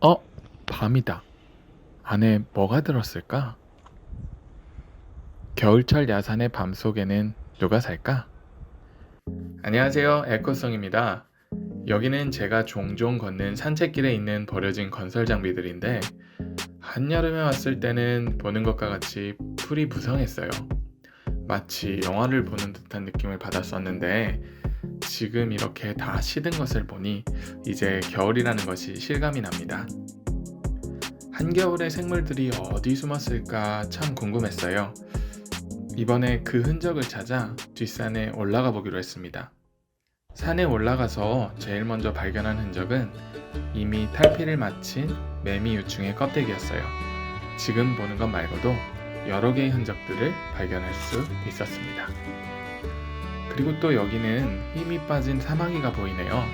어? 밤이다. 안에 뭐가 들었을까? 겨울철 야산의 밤 속에는 누가 살까? 안녕하세요. 에코송입니다. 여기는 제가 종종 걷는 산책길에 있는 버려진 건설 장비들인데 한여름에 왔을 때는 보는 것과 같이 풀이 부성했어요. 마치 영화를 보는 듯한 느낌을 받았었는데 지금 이렇게 다 시든 것을 보니 이제 겨울이라는 것이 실감이 납니다. 한겨울의 생물들이 어디 숨었을까 참 궁금했어요. 이번에 그 흔적을 찾아 뒷산에 올라가 보기로 했습니다. 산에 올라가서 제일 먼저 발견한 흔적은 이미 탈피를 마친 매미 유충의 껍데기였어요. 지금 보는 것 말고도 여러 개의 흔적들을 발견할 수 있었습니다. 그리고 또 여기는 힘이 빠진 사마귀가 보이네요.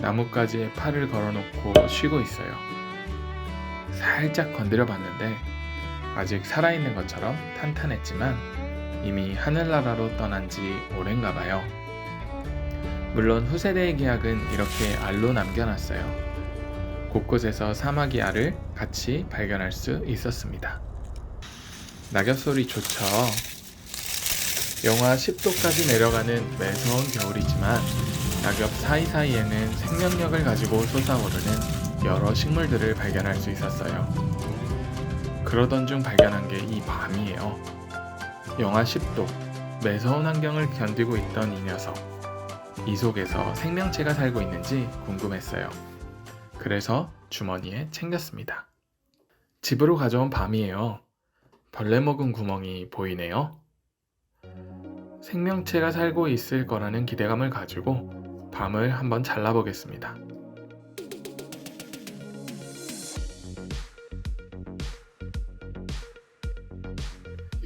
나뭇가지에 팔을 걸어놓고 쉬고 있어요. 살짝 건드려 봤는데 아직 살아있는 것처럼 탄탄했지만 이미 하늘나라로 떠난 지 오랜가 봐요. 물론 후세대의 계약은 이렇게 알로 남겨놨어요. 곳곳에서 사마귀 알을 같이 발견할 수 있었습니다. 낙엽 소리 좋죠. 영하 10도까지 내려가는 매서운 겨울이지만 낙엽 사이사이에는 생명력을 가지고 솟아오르는 여러 식물들을 발견할 수 있었어요. 그러던 중 발견한 게 이 밤이에요. 영하 10도, 매서운 환경을 견디고 있던 이 녀석. 이 속에서 생명체가 살고 있는지 궁금했어요. 그래서 주머니에 챙겼습니다. 집으로 가져온 밤이에요. 벌레 먹은 구멍이 보이네요. 생명체가 살고 있을 거라는 기대감을 가지고 밤을 한번 잘라보겠습니다.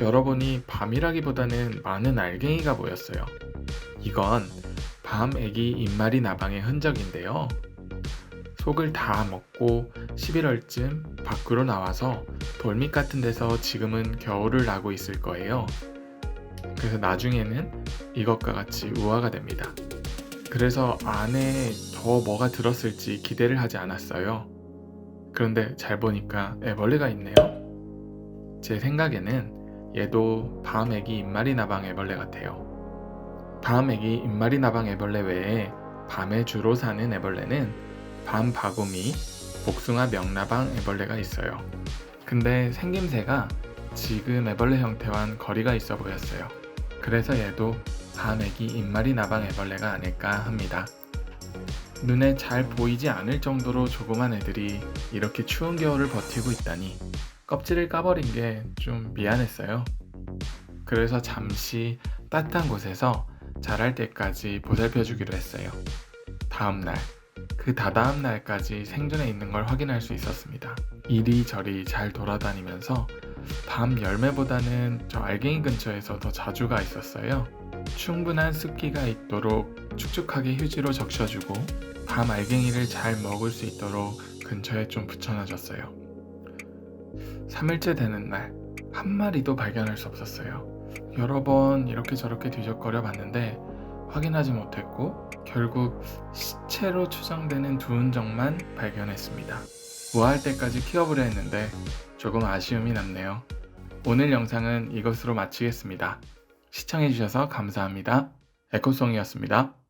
열어보니 밤이라기보다는 많은 알갱이가 보였어요. 이건 밤 애기 입마리 나방의 흔적인데요. 속을 다 먹고 11월쯤 밖으로 나와서 돌밑 같은 데서 지금은 겨울을 나고 있을 거예요. 그래서 나중에는 이것과 같이 우화가 됩니다. 그래서 안에 더 뭐가 들었을지 기대를 하지 않았어요. 그런데 잘 보니까 애벌레가 있네요. 제 생각에는 얘도 밤애기 입마리 나방 애벌레 같아요. 밤애기 입마리 나방 애벌레 외에 밤에 주로 사는 애벌레는 밤바구미, 복숭아 명나방 애벌레가 있어요. 근데 생김새가 지금 애벌레 형태와는 거리가 있어 보였어요. 그래서 얘도 밤애기 입마리 나방 애벌레가 아닐까 합니다. 눈에 잘 보이지 않을 정도로 조그만 애들이 이렇게 추운 겨울을 버티고 있다니 껍질을 까버린 게 좀 미안했어요. 그래서 잠시 따뜻한 곳에서 자랄 때까지 보살펴 주기로 했어요. 다음 날, 그 다다음 날까지 생존해 있는 걸 확인할 수 있었습니다. 이리저리 잘 돌아다니면서 밤 열매보다는 저 알갱이 근처에서 더 자주 가 있었어요. 충분한 습기가 있도록 축축하게 휴지로 적셔주고 밤 알갱이를 잘 먹을 수 있도록 근처에 좀 붙여놔줬어요. 3일째 되는 날, 한 마리도 발견할 수 없었어요. 여러 번 이렇게 저렇게 뒤적거려 봤는데 확인하지 못했고 결국 시체로 추정되는 두 흔적만 발견했습니다. 우아할 때까지 키워보려 했는데 조금 아쉬움이 남네요. 오늘 영상은 이것으로 마치겠습니다. 시청해주셔서 감사합니다. 에코송이었습니다.